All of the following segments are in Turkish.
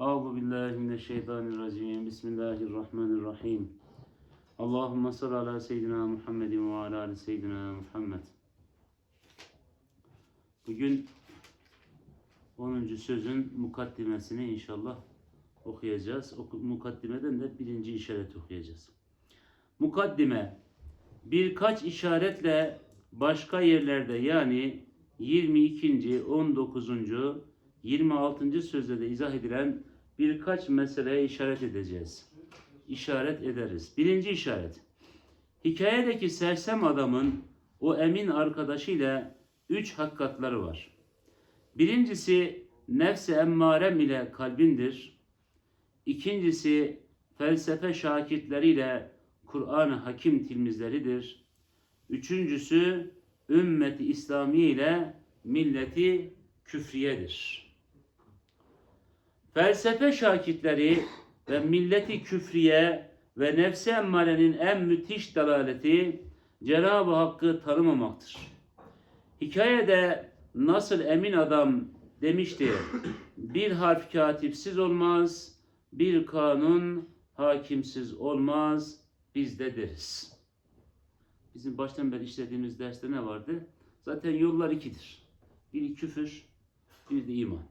Euzu billahi mineşşeytanirracim. Bismillahirrahmanirrahim. Allahumme salli ala seyyidina Muhammedin ve ala ali seyyidina Muhammed. Bugün 10. sözün mukaddimesini inşallah okuyacağız. Oku- Mukaddimeden de birinci işaret okuyacağız. Mukaddime birkaç işaretle başka yerlerde yani 22. 19. 26. sözde de izah edilen birkaç meseleye işaret edeceğiz. İşaret ederiz. Birinci işaret. Hikayedeki sersem adamın o emin arkadaşıyla üç hakikatları var. Birincisi nefsi emmarem ile kalbindir. İkincisi felsefe şakitleriyle Kur'an-ı Hakim tilmizleridir. Üçüncüsü ümmeti İslamiye ile milleti küfriyedir. Felsefe şakitleri ve milleti küfriye ve nefsi emmarenin en müthiş dalaleti Cenab-ı Hakk'ı tanımamaktır. Hikayede nasıl emin adam demişti, bir harf katipsiz olmaz, bir kanun hakimsiz olmaz, biz de deriz. Bizim baştan beri işlediğimiz derste ne vardı? Zaten yollar ikidir. Biri küfür, bir de iman.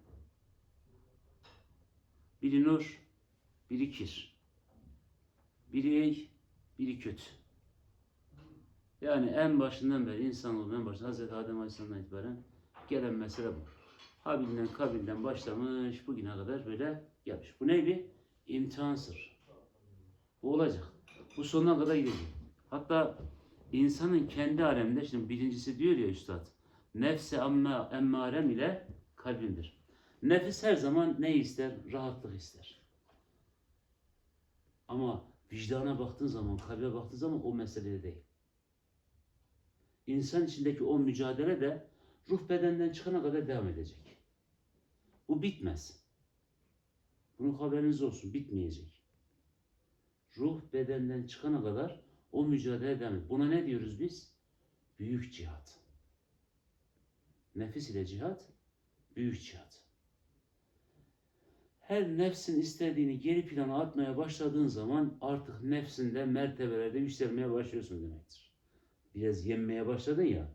Biri nur, biri kir. Biri iyi, biri kötü. Yani en başından beri insanoğlunun en başında Hz. Adem Aleyhisselam'dan itibaren gelen mesele bu. Habilden kabilden başlamış bugüne kadar böyle gelmiş. Bu neydi? İmtihansır. Bu olacak. Bu sonuna kadar gidecek. Hatta insanın kendi aleminde şimdi birincisi diyor ya üstad nefse amma emmarem ile kalbindir. Nefis her zaman ne ister? Rahatlık ister. Ama vicdana baktığın zaman, kalbe baktığın zaman o mesele değil. İnsan içindeki o mücadele de ruh bedenden çıkana kadar devam edecek. Bu bitmez. Bunun haberiniz olsun, bitmeyecek. Ruh bedenden çıkana kadar o mücadele devam ediyor. Buna ne diyoruz biz? Büyük cihat. Nefis ile cihat, büyük cihat. Her nefsin istediğini geri plana atmaya başladığın zaman artık nefsinde mertebelerde yükselmeye başlıyorsun demektir. Biraz yenmeye başladın ya,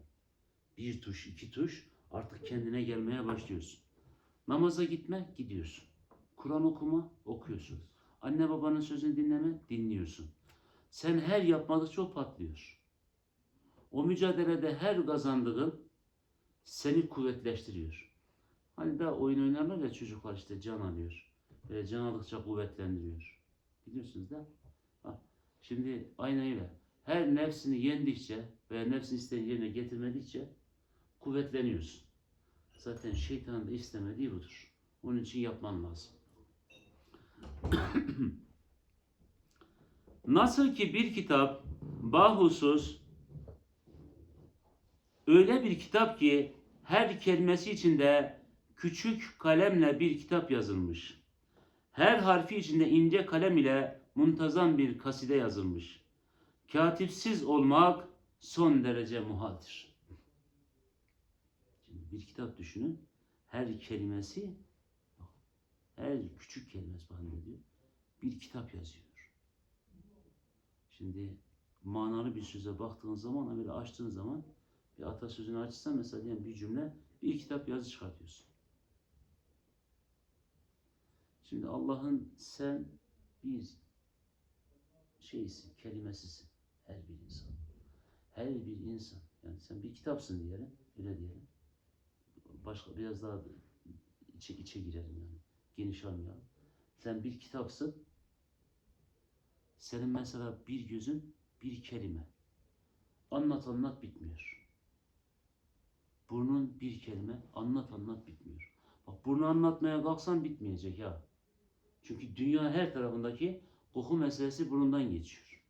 bir tuş, iki tuş artık kendine gelmeye başlıyorsun. Namaza gitme, gidiyorsun. Kur'an okuma, okuyorsun. Anne babanın sözünü dinleme, dinliyorsun. Sen her yapmadıkça o patlıyor. O mücadelede her kazandığın seni kuvvetleştiriyor. Hani daha oyun oynarlar ya çocuklar işte can alıyor. Böyle can aldıkça kuvvetlendiriyor. Biliyorsunuz da. Şimdi aynı öyle. Her nefsini yendikçe veya nefsini isteyen yerine getirmedikçe kuvvetleniyorsun. Zaten şeytanın da istemediği budur. Onun için yapman lazım. Nasıl ki bir kitap bahusus öyle bir kitap ki her kelimesi içinde küçük kalemle bir kitap yazılmış. Her harfi içinde ince kalem ile muntazam bir kaside yazılmış. Katipsiz olmak son derece muhaldir. Şimdi bir kitap düşünün. Her kelimesi her küçük kelimesi bakın ne diyor? Bir kitap yazıyor. Şimdi manalı bir söze baktığın zaman böyle açtığın zaman bir atasözünü açsan mesela diyelim bir cümle bir kitap yazı çıkartıyorsun. Şimdi Allah'ın sen bir şeysin, kelimesisin. Her bir insan. Her bir insan. Yani sen bir kitapsın diyelim. Öyle diyelim. Başka biraz daha içe, içe girelim yani. Geniş almayalım. Sen bir kitapsın. Senin mesela bir gözün bir kelime. Anlat anlat bitmiyor. Burnun bir kelime. Anlat anlat bitmiyor. Bak burnu anlatmaya kalksan bitmeyecek ya. Çünkü dünya her tarafındaki koku meselesi burundan geçiyor.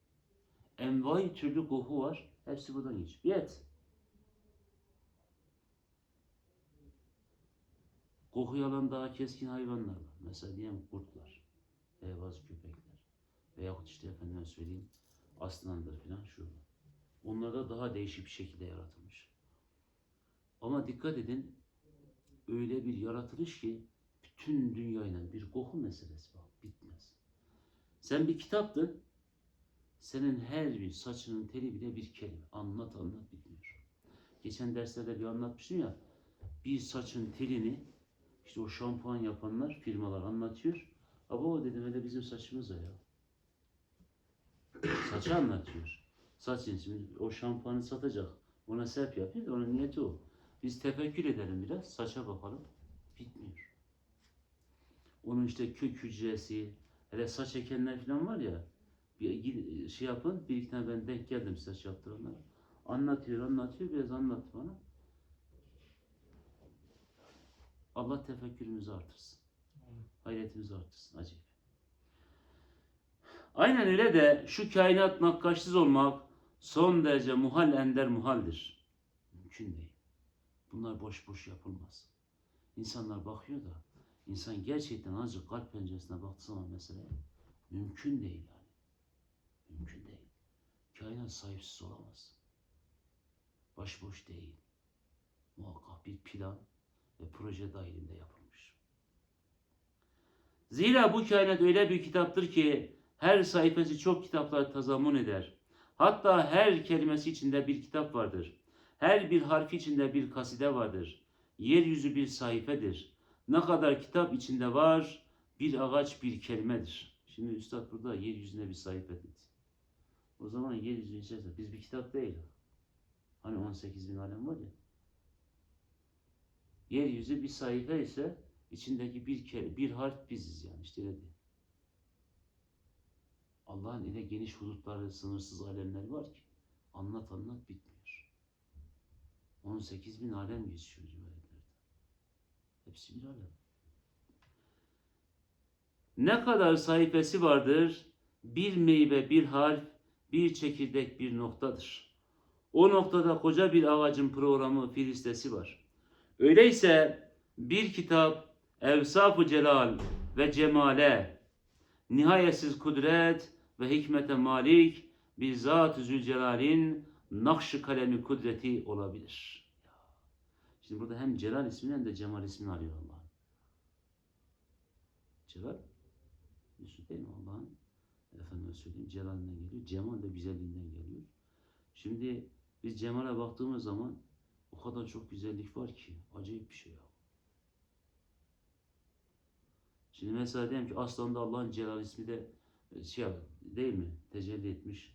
Envai türlü koku var. Hepsi buradan geçiyor. Yet. Kokuyu alan daha keskin hayvanlar var. Mesela diyelim kurtlar, veya bazı köpekler veyahut işte efendime söyleyeyim aslandır filan şu. Onlar da daha değişik bir şekilde yaratılmış. Ama dikkat edin öyle bir yaratılış ki bütün dünyayla bir koku meselesi bak bitmez. Sen bir kitaptın. Senin her bir saçının teli bile bir kelime. Anlat anlat bitmiyor. Geçen derslerde bir anlatmıştım ya. Bir saçın telini işte o şampuan yapanlar firmalar anlatıyor. Ama o dedim öyle bizim saçımız da ya. Saçı anlatıyor. Saçın şimdi o şampuanı satacak. Ona serp yapıyor. Onun niyeti o. Biz tefekkür edelim biraz. Saça bakalım. Bitmiyor. Onun işte kök hücresi, hele saç ekenler falan var ya. Bir şey yapın. Bir iki tane ben denk geldim saç yaptıranlara. Anlatıyor, anlatıyor. Biraz anlat bana. Allah tefekkürümüzü artırsın. Hayretimizi artırsın. Acayip. Aynen öyle de şu kainat nakkaşsız olmak son derece muhal ender muhaldir. Mümkün değil. Bunlar boş boş yapılmaz. İnsanlar bakıyor da insan gerçekten azıcık kalp penceresine baktığı zaman mesela mümkün değil yani. Mümkün değil. Kainat sahipsiz olamaz. Başboş değil. Muhakkak bir plan ve proje dahilinde yapılmış. Zira bu kainat öyle bir kitaptır ki her sayfası çok kitaplar tazammun eder. Hatta her kelimesi içinde bir kitap vardır. Her bir harfi içinde bir kaside vardır. Yeryüzü bir sayfedir. Ne kadar kitap içinde var, bir ağaç bir kelimedir. Şimdi Üstad burada yeryüzüne bir sayfa dedi. O zaman yeryüzü içerisinde biz bir kitap değil. Hani 18 bin alem var ya. Yeryüzü bir sayfa ise içindeki bir kere, bir harf biziz yani işte öyle değil. Allah'ın ile geniş hudutları, sınırsız alemler var ki anlat anlat bitmiyor. 18 bin alem geçiyor rivayetlerde. Hepsi alem. Ne kadar sayfası vardır? Bir meyve, bir harf, bir çekirdek, bir noktadır. O noktada koca bir ağacın programı, filistesi var. Öyleyse bir kitap evsaf-ı celal ve cemale, nihayetsiz kudret ve hikmete malik bir zat-ı zülcelalin nakş kalemi kudreti olabilir. Şimdi burada hem Celal ismini hem de Cemal ismini alıyor Allah'ın. Celal, Yusuf değil mi Allah'ın? Efendime söyleyeyim Celal'inden geliyor. Cemal de güzelliğinden geliyor. Şimdi biz Cemal'e baktığımız zaman o kadar çok güzellik var ki acayip bir şey ya. Şimdi mesela diyelim ki Aslan'da Allah'ın Celal ismi de e, şey değil mi? Tecelli etmiş.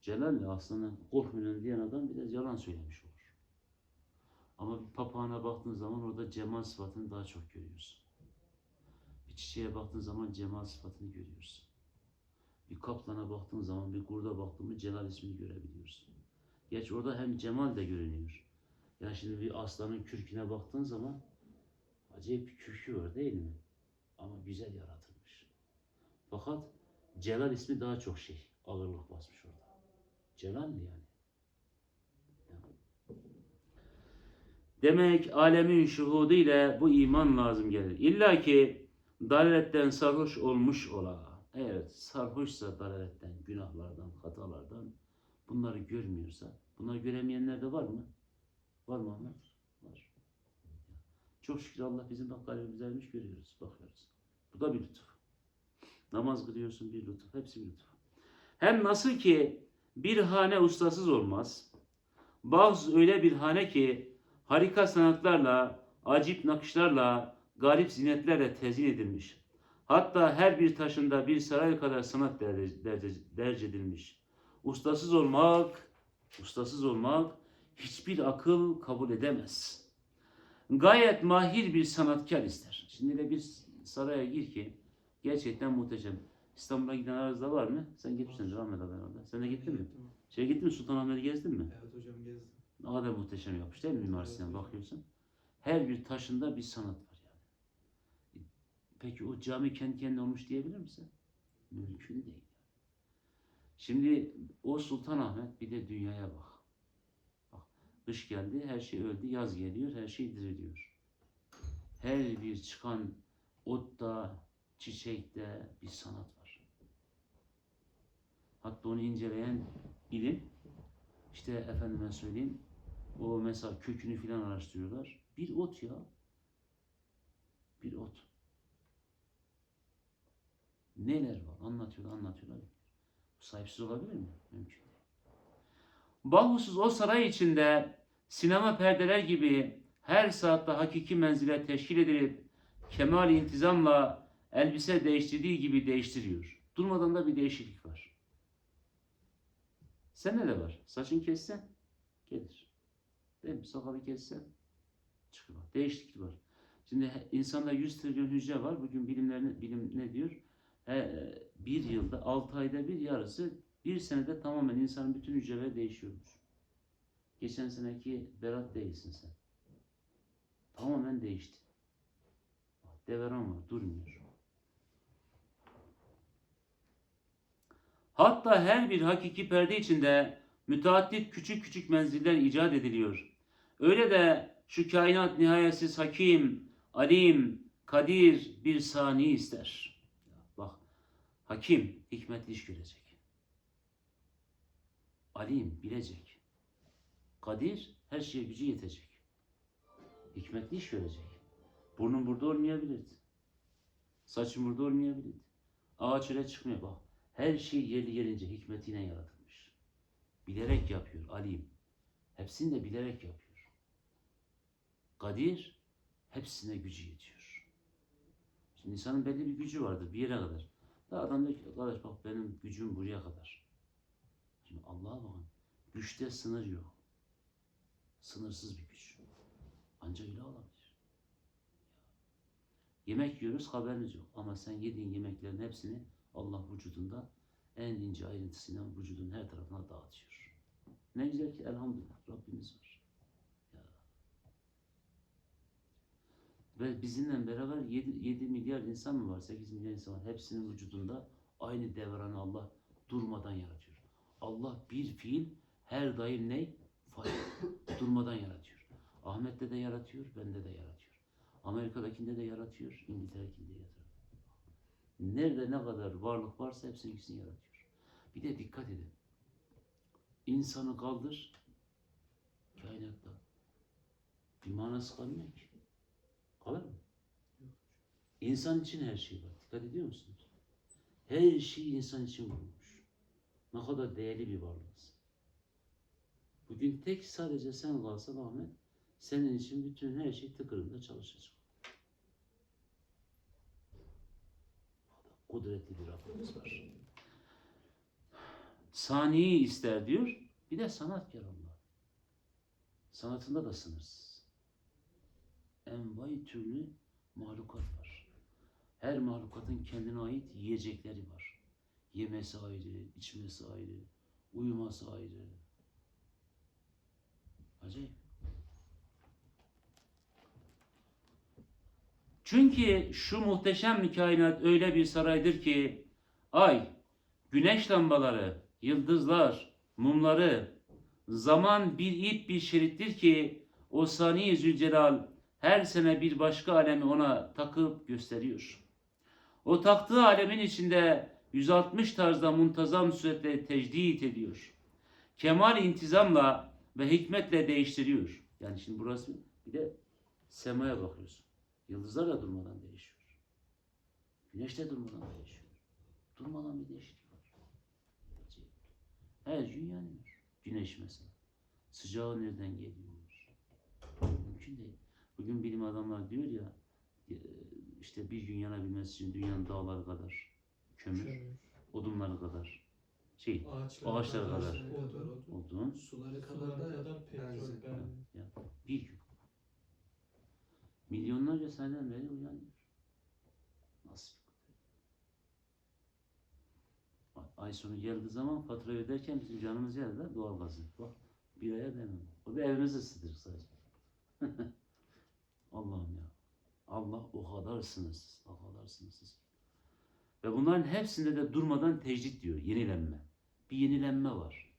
Celal ile Aslan'a korkmuyorum diyen adam biraz yalan söylemiş olur. Ama bir papağana baktığın zaman orada cemal sıfatını daha çok görüyorsun. Bir çiçeğe baktığın zaman cemal sıfatını görüyorsun. Bir kaplana baktığın zaman, bir kurda baktığın mı Celal ismini görebiliyorsun. Geç orada hem cemal de görünüyor. Ya şimdi bir aslanın kürküne baktığın zaman acayip bir kürkü var değil mi? Ama güzel yaratılmış. Fakat Celal ismi daha çok şey, ağırlık basmış orada. Celal yani. Yani. Demek alemin şuhudu ile bu iman lazım gelir. İlla ki dalaletten sarhoş olmuş ola. Evet sarhoşsa dalaletten, günahlardan, hatalardan bunları görmüyorsa, bunları göremeyenler de var mı? Var mı Ahmet? Var. Çok şükür Allah bizim bak kalbimize vermiş görüyoruz, bakıyoruz. Bu da bir lütuf. Namaz kılıyorsun bir lütuf, hepsi bir lütuf. Hem nasıl ki bir hane ustasız olmaz, bazı öyle bir hane ki harika sanatlarla, acip nakışlarla, garip zinetlerle tezyin edilmiş. Hatta her bir taşında bir saray kadar sanat derc, derc, derc edilmiş. Ustasız olmak, ustasız olmak hiçbir akıl kabul edemez. Gayet mahir bir sanatkar ister. Şimdi de bir saraya gir ki gerçekten muhteşem. İstanbul'a giden aranızda var mı? Sen gitmişsin Rahmet abi herhalde. Sen de gittin mi? Şey gittin mi? Sultanahmet'i gezdin mi? Evet hocam gezdim. Ne kadar muhteşem yapmış değil mi mimarisinden Evet, hocam. bakıyorsun. Her bir taşında bir sanat var yani. Peki o cami kendi kendine olmuş diyebilir misin? Mümkün değil. Şimdi o Sultanahmet bir de dünyaya bak. Bak kış geldi her şey öldü, yaz geliyor her şey diriliyor. Her bir çıkan otta, çiçekte bir sanat var. Hatta onu inceleyen ilim işte efendime söyleyeyim o mesela kökünü filan araştırıyorlar. Bir ot ya. Bir ot. Neler var? Anlatıyorlar, anlatıyorlar. Sahipsiz olabilir mi? Mümkün. Bahusuz o saray içinde sinema perdeler gibi her saatte hakiki menzile teşkil edilip kemal intizamla elbise değiştirdiği gibi değiştiriyor. Durmadan da bir değişiklik var. Sende de var. Saçın kessen gelir. Değil mi? Sakalı kessen çıkıyor. Değişiklik var. Şimdi insanda 100 trilyon hücre var. Bugün bilimler, bilim ne diyor? He, bir yılda 6 ayda bir yarısı bir senede tamamen insanın bütün hücreleri değişiyormuş. Geçen seneki Berat değilsin sen. Tamamen değişti. Deveran var, durmuyor. Hatta her bir hakiki perde içinde müteaddit küçük küçük menziller icat ediliyor. Öyle de şu kainat nihayetsiz hakim, alim, kadir bir sani ister. Bak, hakim hikmetli iş görecek. Alim bilecek. Kadir her şeye gücü yetecek. Hikmetli iş görecek. Burnun burada olmayabilirdi. Saçın burada olmayabilirdi. Ağaç öyle çıkmıyor bak. Her şey yerli yerince hikmetiyle yaratılmış. Bilerek yapıyor alim. Hepsini de bilerek yapıyor. Kadir hepsine gücü yetiyor. Şimdi insanın belli bir gücü vardır bir yere kadar. Da adam diyor ki arkadaş bak benim gücüm buraya kadar. Şimdi Allah'a bakın. Güçte sınır yok. Sınırsız bir güç. Ancak öyle olabilir. Yemek yiyoruz haberiniz yok. Ama sen yediğin yemeklerin hepsini Allah vücudunda en ince ayrıntısıyla vücudun her tarafına dağıtıyor. Ne güzel ki elhamdülillah Rabbimiz var. Ve bizimle beraber 7, 7 milyar insan mı var? 8 milyar insan var. Hepsinin vücudunda aynı devranı Allah durmadan yaratıyor. Allah bir fiil her daim ne? Fail. durmadan yaratıyor. Ahmet'te de yaratıyor, bende de yaratıyor. Amerika'dakinde de yaratıyor, İngiltere'dekinde de yaratıyor. Nerede ne kadar varlık varsa hepsinin ikisini yaratıyor. Bir de dikkat edin. İnsanı kaldır, kainatta bir manası kalmıyor ki. Kalır mı? İnsan için her şey var. Dikkat ediyor musunuz? Her şey insan için vurulmuş. Ne kadar değerli bir varlığız. Bugün tek sadece sen kalsan Ahmet, senin için bütün her şey tıkırında çalışacak. Kudretli bir Rabbimiz var. Saniyi ister diyor, bir de sanatkar Allah. Sanatında da sınırsız. Envai türlü mahlukat var. Her mahlukatın kendine ait yiyecekleri var. Yemesi ayrı, içmesi ayrı, uyuması ayrı. Acayip. Çünkü şu muhteşem kainat öyle bir saraydır ki ay, güneş lambaları, yıldızlar, mumları, zaman bir ip bir şerittir ki o sani Zülcelal her sene bir başka alemi ona takıp gösteriyor. O taktığı alemin içinde 160 tarzda muntazam suretle tecdit ediyor. Kemal intizamla ve hikmetle değiştiriyor. Yani şimdi burası bir de semaya bakıyorsun. Yıldızlar da durmadan değişiyor. Güneş de durmadan değişiyor. Durmadan bir değişiklik var. Her gün yanıyor. Güneş mesela. Sıcağı nereden geliyor? Mümkün değil. Bugün bilim adamlar diyor ya e, işte bir gün yanabilmesi için dünyanın dağları kadar kömür, odunları kadar şey, Ağaçlar, Ağaçlar kadar. odun, odun, suları kadar da kadar petrol, benzin. ya, bir gün. Milyonlarca seneden beri uyanıyor. Nasıl bir? Ay- sonu geldiği zaman fatura öderken bizim canımız yerde doğalgazı. Bak bir aya demem. O da evimizi ısıtır sadece. Allah'ım ya. Allah o kadar sınırsız. O kadar sınırsız. Ve bunların hepsinde de durmadan tecdit diyor. Yenilenme. Bir yenilenme var.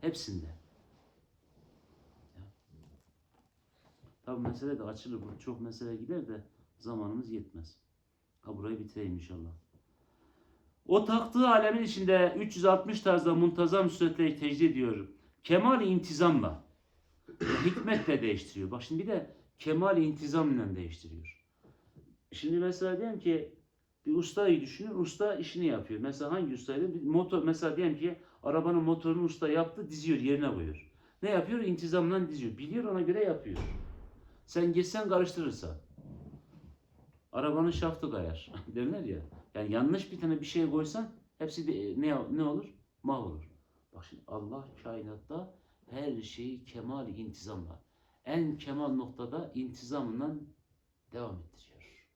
Hepsinde. Tabi mesele de açılır. Bu çok mesele gider de zamanımız yetmez. Ha burayı bitireyim inşallah. O taktığı alemin içinde 360 tarzda muntazam suretle tecrid ediyor. Kemal intizamla, hikmetle değiştiriyor. Bak şimdi bir de kemal intizamla değiştiriyor. Şimdi mesela diyelim ki Bir ustayı düşünün. Usta işini yapıyor. Mesela hangi ustaydı? Bir motor mesela diyelim ki arabanın motorunu usta yaptı, diziyor, yerine koyuyor. Ne yapıyor? İntizamla diziyor. Biliyor ona göre yapıyor. Sen geçsen karıştırırsa. Arabanın şaftı kayar. Derler ya. Yani yanlış bir tane bir şey koysan hepsi de ne, ne olur? Mahvolur. Bak şimdi Allah kainatta her şeyi kemal intizamla. En kemal noktada intizamla devam ettiriyor.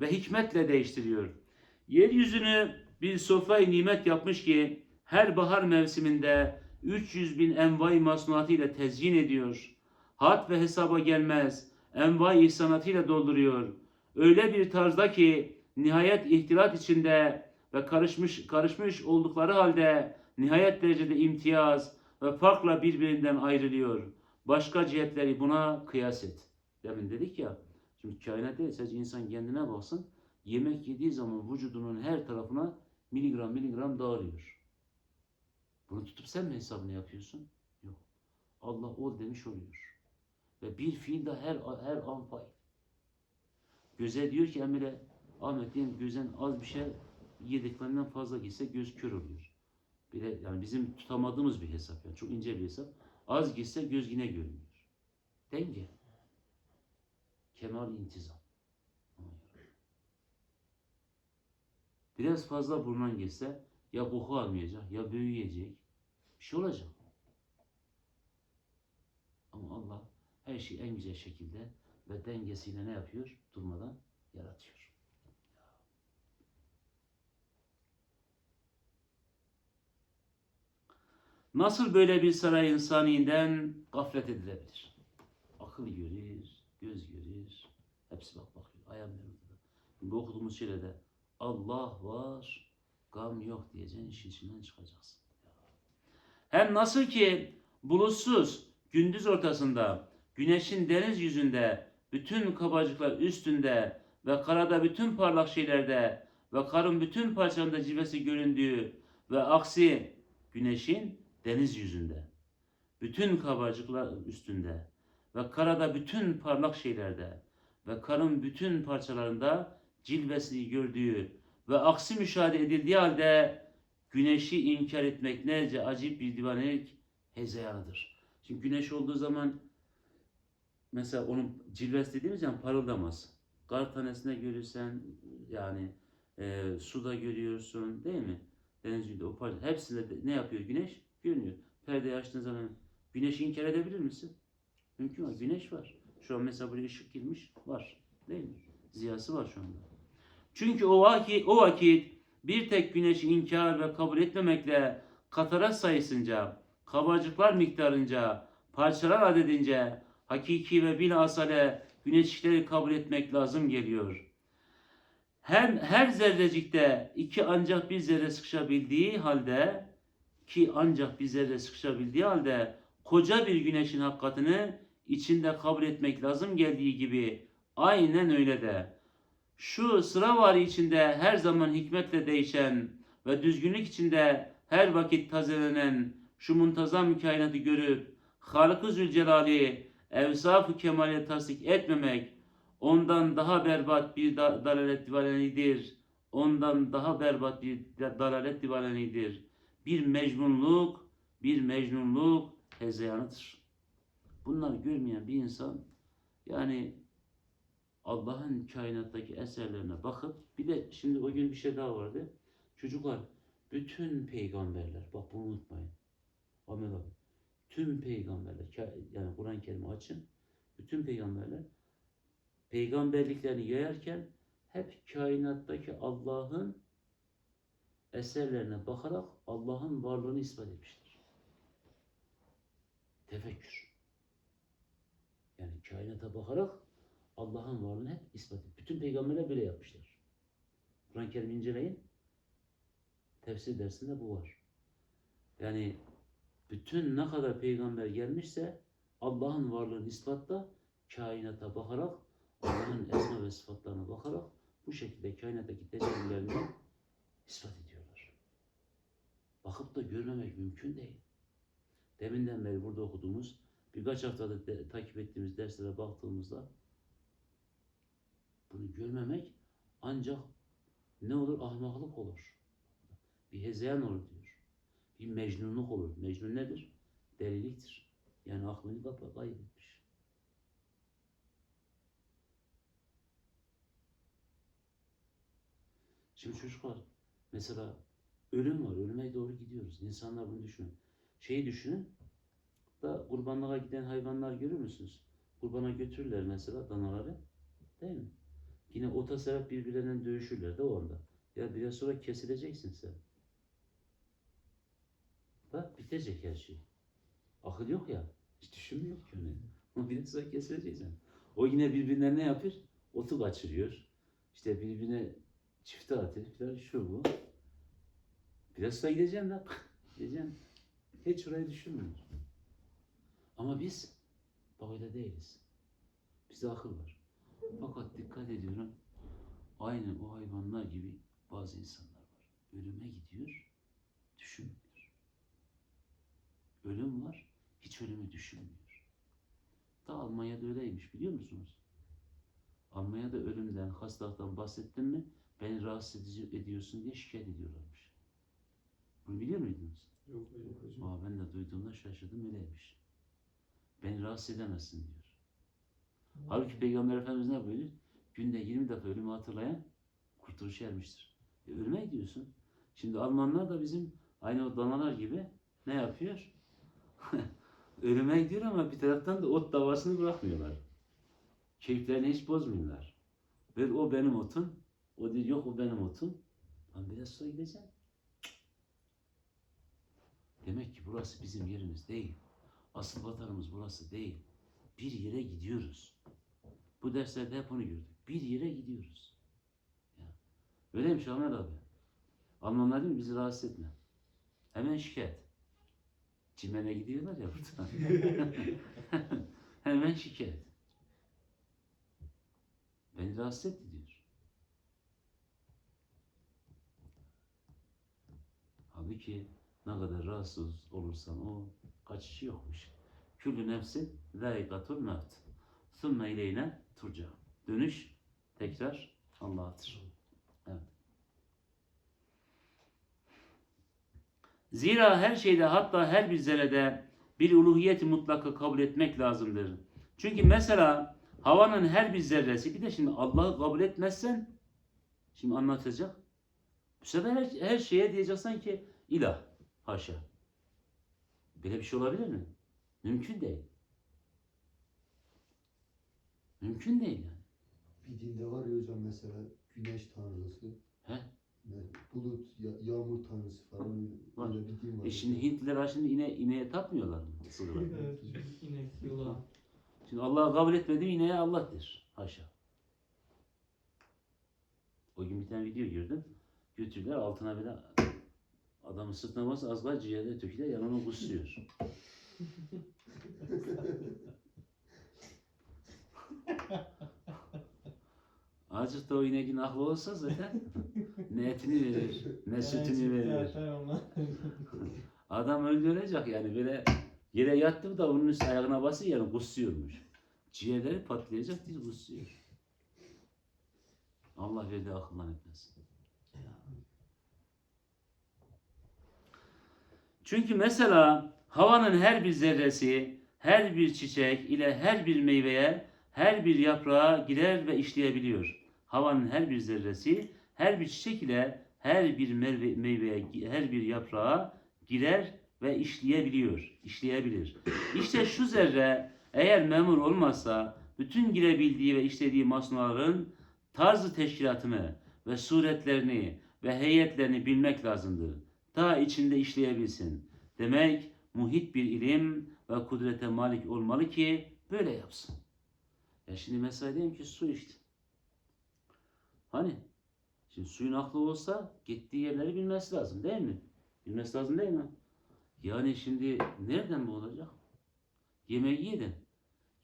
Ve hikmetle değiştiriyor. Yeryüzünü bir sofrayı nimet yapmış ki her bahar mevsiminde 300 bin envai masnuatıyla tezyin ediyor. Hat ve hesaba gelmez envai ihsanatıyla dolduruyor. Öyle bir tarzda ki nihayet ihtilat içinde ve karışmış karışmış oldukları halde nihayet derecede imtiyaz ve farkla birbirinden ayrılıyor. Başka cihetleri buna kıyas et. Demin dedik ya, şimdi kainat değil, sadece insan kendine baksın. Yemek yediği zaman vücudunun her tarafına miligram miligram dağılıyor. Bunu tutup sen mi hesabını yapıyorsun? Yok. Allah ol demiş oluyor. Ve bir fiil de her, her an fail. Göze diyor ki Emre, Ahmet diyelim gözen az bir şey yediklerinden fazla gitse göz kör oluyor. Bir de yani bizim tutamadığımız bir hesap yani çok ince bir hesap. Az gitse göz yine görmüyor. Denge. Kemal intizam. Biraz fazla burundan geçse ya koku almayacak ya büyüyecek. Bir şey olacak. Ama Allah her şeyi en güzel şekilde ve dengesiyle ne yapıyor? Durmadan yaratıyor. Nasıl böyle bir saray insaninden gaflet edilebilir? Akıl görür, göz görür. Hepsi bak bakıyor. Ayağım. Bu okuduğumuz şeyde Allah var, gam yok diyeceksin, işin içinden çıkacaksın. Hem nasıl ki bulutsuz, gündüz ortasında, güneşin deniz yüzünde, bütün kabarcıklar üstünde ve karada bütün parlak şeylerde ve karın bütün parçalarında cilvesi göründüğü ve aksi güneşin deniz yüzünde, bütün kabarcıklar üstünde ve karada bütün parlak şeylerde ve karın bütün parçalarında cilvesini gördüğü ve aksi müşahede edildiği halde güneşi inkar etmek nece acip bir divanelik hezeyanıdır. Şimdi güneş olduğu zaman mesela onun cilvesi dediğimiz zaman parıldamaz. Kar tanesinde görürsen yani e, suda görüyorsun değil mi? Deniz yüzünde o parça. Hepsinde de ne yapıyor güneş? Görünüyor. Perdeyi açtığın zaman güneşi inkar edebilir misin? Mümkün var. Güneş var. Şu an mesela buraya ışık girmiş. Var. Değil mi? Ziyası var şu anda. Çünkü o vakit, o vakit bir tek güneşi inkar ve kabul etmemekle katara sayısınca, kabarcıklar miktarınca, parçalar adedince, hakiki ve bilhasale güneşleri kabul etmek lazım geliyor. Hem her zerrecikte iki ancak bir zerre sıkışabildiği halde ki ancak bir zerre sıkışabildiği halde koca bir güneşin hakikatini içinde kabul etmek lazım geldiği gibi aynen öyle de şu sıra var içinde her zaman hikmetle değişen ve düzgünlük içinde her vakit tazelenen şu muntazam kainatı görüp Halık-ı Zülcelal'i evsaf-ı kemale tasdik etmemek ondan daha berbat bir da dalalet divalenidir. Ondan daha berbat bir da dalalet divalenidir. Bir mecnunluk, bir mecnunluk hezeyanıdır. Bunları görmeyen bir insan yani Allah'ın kainattaki eserlerine bakıp bir de şimdi o gün bir şey daha vardı. Çocuklar bütün peygamberler bak bunu unutmayın. Ahmet abi. Tüm peygamberler yani Kur'an-ı Kerim'i açın. Bütün peygamberler peygamberliklerini yayarken hep kainattaki Allah'ın eserlerine bakarak Allah'ın varlığını ispat etmiştir. Tefekkür. Yani kainata bakarak Allah'ın varlığını hep ispat et. Bütün peygamberler böyle yapmışlar. Kur'an-ı Kerim'i inceleyin. Tefsir dersinde bu var. Yani bütün ne kadar peygamber gelmişse Allah'ın varlığını ispatla kainata bakarak Allah'ın esma ve sıfatlarına bakarak bu şekilde kainattaki tecellilerini ispat ediyorlar. Bakıp da görmemek mümkün değil. Deminden beri burada okuduğumuz birkaç haftada de, takip ettiğimiz derslere baktığımızda Bunu görmemek ancak ne olur? Ahmaklık olur. Bir hezeyan olur diyor. Bir mecnunluk olur. Mecnun nedir? Deliliktir. Yani aklını kaybetmiş. Şimdi çocuklar mesela ölüm var. Ölüme doğru gidiyoruz. İnsanlar bunu düşünün. Şeyi düşünün. Da kurbanlığa giden hayvanlar görür müsünüz? Kurbana götürürler mesela danaları. Değil mi? Yine ota serap birbirlerinden dövüşürler de o anda. Ya biraz sonra kesileceksin sen. Bak bitecek her şey. Akıl yok ya. Hiç düşünmüyor ki onu. Biraz sonra kesileceksin. O yine birbirine ne yapıyor? Otu kaçırıyor. İşte birbirine çifte atıyor şu bu. Sonra gideceksin lan. gideceksin. Hiç orayı düşünmüyor. Ama biz bak öyle değiliz. Bizde akıl var. Fakat dikkat ediyorum. Aynı o hayvanlar gibi bazı insanlar var. Ölüme gidiyor, düşünmüyor. Ölüm var, hiç ölümü düşünmüyor. Da Almanya'da öyleymiş biliyor musunuz? Almanya'da ölümden, hastalıktan bahsettin mi beni rahatsız ediyorsun diye şikayet ediyorlarmış. Bunu biliyor muydunuz? Yok hocam. Aa, ben de duyduğumda şaşırdım öyleymiş. Beni rahatsız edemezsin diyor. Halbuki Peygamber Efendimiz ne buyuruyor? Günde 20 defa ölümü hatırlayan kurtuluşa ermiştir. E, ölüme gidiyorsun. Şimdi Almanlar da bizim aynı o danalar gibi ne yapıyor? ölüme gidiyor ama bir taraftan da ot davasını bırakmıyorlar. Keyiflerini hiç bozmuyorlar. Ve o benim otum. O diyor yok o benim otum. Ben biraz sonra gideceğim. Demek ki burası bizim yerimiz değil. Asıl vatanımız burası değil. Bir yere gidiyoruz. Bu derslerde hep onu gördük. Bir yere gidiyoruz. Ya. Öyleymiş Ahmet abi. Almanlar değil mi? Bizi rahatsız etme. Hemen şikayet. Çimene gidiyorlar ya burada. Hemen şikayet. Beni rahatsız etti diyor. Halbuki ne kadar rahatsız olursan o kaçışı yokmuş. Küllü nefsin zâikatul mevt. Sümme ileyne turca. Dönüş tekrar Allah'adır. Evet. Zira her şeyde hatta her bir zerrede bir uluhiyeti mutlaka kabul etmek lazımdır. Çünkü mesela havanın her bir zerresi bir de şimdi Allah'ı kabul etmezsen şimdi anlatacak. Bu sefer her, her şeye diyeceksin ki ilah. Haşa. Böyle bir şey olabilir mi? Mümkün değil. Mümkün değil yani. Bir dinde var ya hocam mesela güneş tanrısı, He? bulut, ya- yağmur tanrısı falan Var. öyle bir din var. E şimdi Hintliler ha şimdi ine, ineğe tapmıyorlar mı? Sığıra? Evet. İnek, yılan. Şimdi Allah'ı kabul etmedi mi ineğe Allah der. Haşa. O gün bir tane video gördüm. Götürdüler altına böyle adamın sırtına bas az kadar ciğerde töküler yanına kusuyor. Azıcık da o ineğin aklı olsa zaten ne etini verir, ne sütünü verir. Adam öldürecek yani böyle yere yattı da onun üst ayağına basıyor yani kusuyormuş. Ciğerleri patlayacak diye kusuyor. Allah verdiği akıldan etmez. Çünkü mesela havanın her bir zerresi, her bir çiçek ile her bir meyveye, her bir yaprağa girer ve işleyebiliyor. Havanın her bir zerresi, her bir çiçek ile her bir meyve- meyveye, her bir yaprağa girer ve işleyebiliyor, işleyebilir. İşte şu zerre eğer memur olmazsa bütün girebildiği ve işlediği masnuların tarzı teşkilatını ve suretlerini ve heyetlerini bilmek lazımdır. Ta içinde işleyebilsin. Demek muhit bir ilim ve kudrete malik olmalı ki böyle yapsın. Ya şimdi mesela diyelim ki su içti. Hani? Şimdi suyun aklı olsa gittiği yerleri bilmesi lazım değil mi? Bilmesi lazım değil mi? Yani şimdi nereden bu olacak? Yemeği yedin.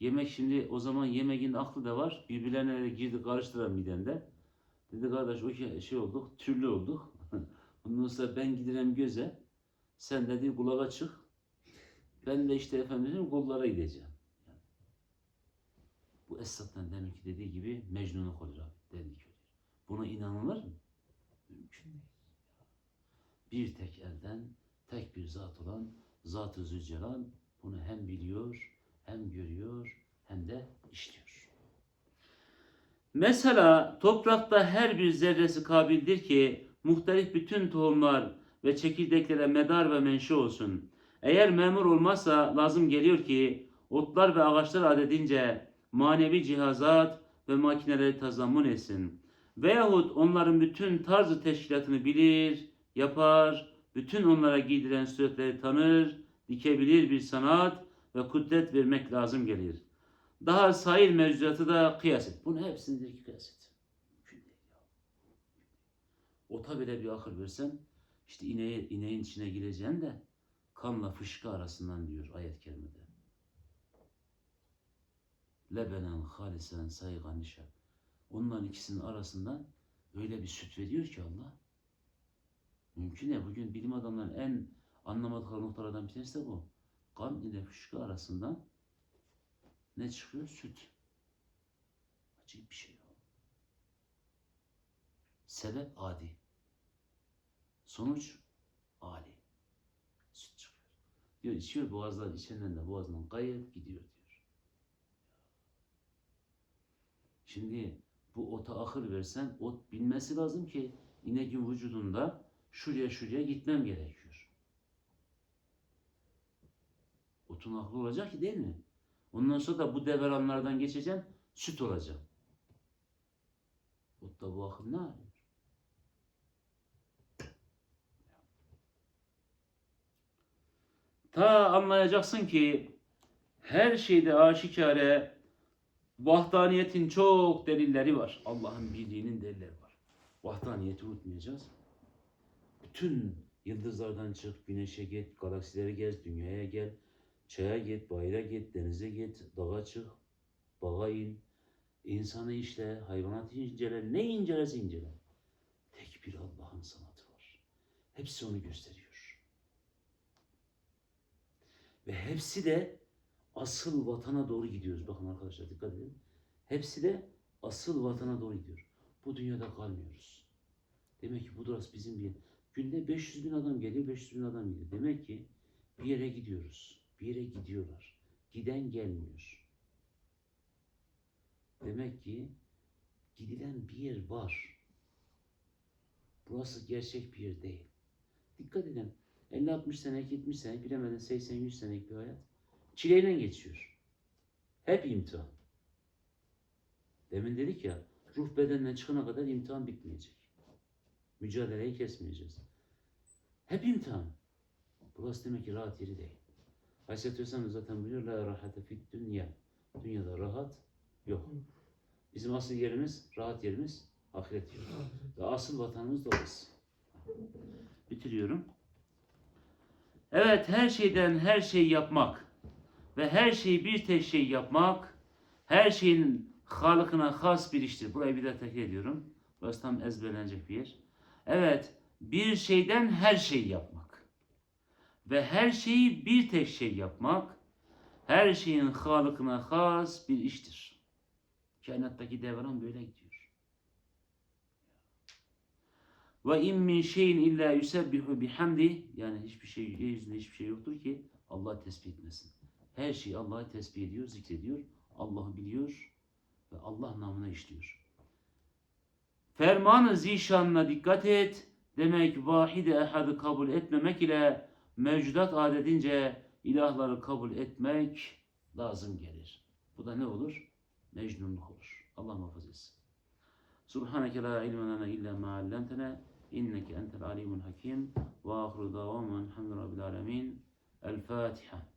Yemek şimdi o zaman yemeğin aklı da var. Birbirlerine girdi karıştıran midende. Dedi kardeş o şey, şey olduk, türlü olduk. Sonra ben giderim göze. Sen dedi kulağa çık. Ben de işte efendim kollara gideceğim. Yani bu Esat'tan deminki dediği gibi mecnunluk olur abi. Dedik öyle. Buna inanılır mı? Mümkün değil. Bir tek elden, tek bir zat olan Zat-ı Zülcelal bunu hem biliyor, hem görüyor, hem de işliyor. Mesela toprakta her bir zerresi kabildir ki muhtelif bütün tohumlar ve çekirdeklere medar ve menşe olsun. Eğer memur olmazsa lazım geliyor ki otlar ve ağaçlar adedince manevi cihazat ve makineleri tazammun etsin. Veyahut onların bütün tarzı teşkilatını bilir, yapar, bütün onlara giydiren suretleri tanır, dikebilir bir sanat ve kudret vermek lazım gelir. Daha sahil mevzuatı da kıyas et. Bunu hepsini kıyas et. Ota bile bir akıl versen, işte ineği, ineğin içine gireceksin de kanla fışkı arasından diyor ayet-i kerimede. Lebenen halisen saygan nişa. Onların ikisinin arasından öyle bir süt veriyor ki Allah. Mümkün ya bugün bilim adamlarının en anlamadıkları noktalardan bir tanesi de bu. Kan ile fışkı arasından ne çıkıyor? Süt. Acayip bir şey o. Sebep adi. Sonuç âli. Süt çıkıyor. Diyor içiyor boğazdan içenden de boğazından kayıp gidiyor diyor. Şimdi bu ota akıl versen ot bilmesi lazım ki inekin vücudunda şuraya şuraya gitmem gerekiyor. Otun aklı olacak ki değil mi? Ondan sonra da bu devranlardan geçeceğim, süt olacağım. Otta bu akıl ne arıyor? Ta anlayacaksın ki her şeyde aşikare vahdaniyetin çok delilleri var. Allah'ın birliğinin delilleri var. Vahdaniyeti unutmayacağız. Bütün yıldızlardan çık, güneşe git, galaksileri gez, dünyaya gel. Çaya git, bayıra git, denize git, dağa çık, bağa in. İnsanı işle, hayvanatı incele, ne incelerse incele. Tek bir Allah'ın sanatı var. Hepsi onu gösteriyor. Ve hepsi de asıl vatana doğru gidiyoruz. Bakın arkadaşlar dikkat edin. Hepsi de asıl vatana doğru gidiyor. Bu dünyada kalmıyoruz. Demek ki bu burası bizim bir günde 500 bin adam geliyor, 500 bin adam gidiyor. Demek ki bir yere gidiyoruz. Bir yere gidiyorlar. Giden gelmiyor. Demek ki gidilen bir yer var. Burası gerçek bir yer değil. Dikkat edin. 50-60 senelik, 70 senelik, bilemedin 80-100 senelik bir hayat. Çileyle geçiyor. Hep imtihan. Demin dedik ya, ruh bedenden çıkana kadar imtihan bitmeyecek. Mücadeleyi kesmeyeceğiz. Hep imtihan. Burası demek ki rahat yeri değil. Aleyhisselatü Vesselam zaten buyuruyor, la rahate fit dünya. Dünyada rahat yok. Bizim asıl yerimiz, rahat yerimiz ahiret yeri. Ve asıl vatanımız da orası. Bitiriyorum. Evet, her şeyden her şey yapmak ve her şeyi bir tek şey yapmak, her şeyin halıkına has bir iştir. Burayı bir daha tekrar ediyorum. Burası tam ezberlenecek bir yer. Evet, bir şeyden her şey yapmak ve her şeyi bir tek şey yapmak, her şeyin halıkına has bir iştir. Kainattaki devran böyle gidiyor. Ve in min şeyin illa yusebbihu bihamdi yani hiçbir şey yeryüzünde hiçbir şey yoktur ki Allah tesbih etmesin. Her şey Allah'ı tesbih ediyor, zikrediyor. Allah'ı biliyor ve Allah namına işliyor. Fermanı zişanına dikkat et. Demek vahide ehadı kabul etmemek ile mevcudat adedince ilahları kabul etmek lazım gelir. Bu da ne olur? Mecnunluk olur. Allah muhafaza etsin. Subhaneke la ilme lena illa ma allamtena إنك أنت العليم الحكيم وآخر دعوانا الحمد لله رب العالمين الفاتحة.